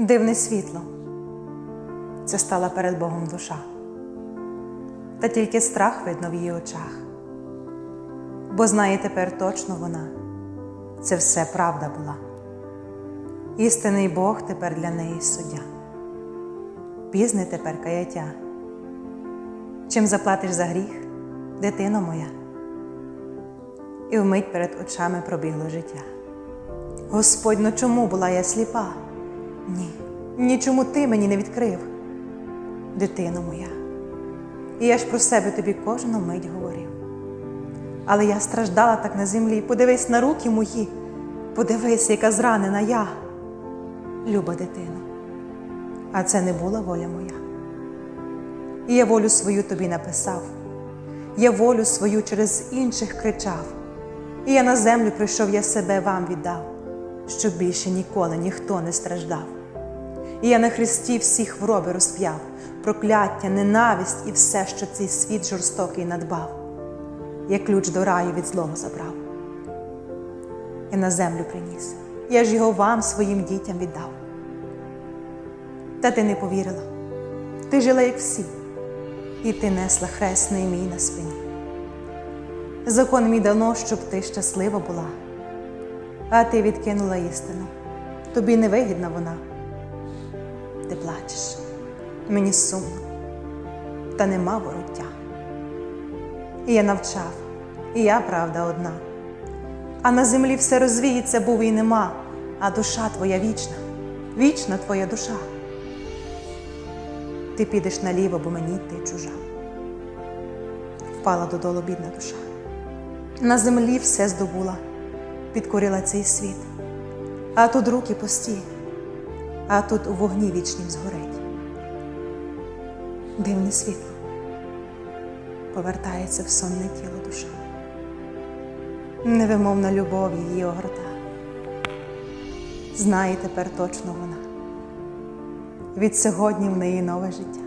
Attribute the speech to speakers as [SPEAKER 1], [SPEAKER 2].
[SPEAKER 1] Дивне світло. Це стала перед Богом душа. Та тільки страх видно в її очах. Бо знає тепер точно вона, це все правда була. Істинний Бог тепер для неї суддя. Пізне тепер каяття. Чим заплатиш за гріх, дитино моя? І вмить перед очами пробігло життя. Господь, ну чому була я сліпа? Ні, нічому ти мені не відкрив, дитино моя. І я ж про себе тобі кожну мить говорив. Але я страждала так на землі, подивись на руки мої, подивись, яка зранена я, люба дитино. А це не була воля моя. І я волю свою тобі написав, я волю свою через інших кричав, і я на землю прийшов, я себе вам віддав, щоб більше ніколи ніхто не страждав. І я на Христі всі хвороби розп'яв, прокляття, ненависть і все, що цей світ жорстокий надбав. Я ключ до раю від злого забрав. Я на землю приніс, я ж його вам, своїм дітям віддав. Та ти не повірила, ти жила, як всі, і ти несла хресний мій на спині. Закон мій дано, щоб ти щаслива була, а ти відкинула істину, тобі невигідна вона. Ти плачеш, мені сумно, та нема вороття. І я навчав, і я правда одна. А на землі все розвіється, був і нема, а душа твоя вічна, вічна твоя душа. Ти підеш наліво, бо мені ти чужа. Впала додолу бідна душа. На землі все здобула, підкорила цей світ, а тут руки пусті, а тут у вогні вічнім згорить. Дивне світло повертається в сонне тіло душа. Невимовна любов її огорта. Знає тепер точно вона. Від сьогодні в неї нове життя.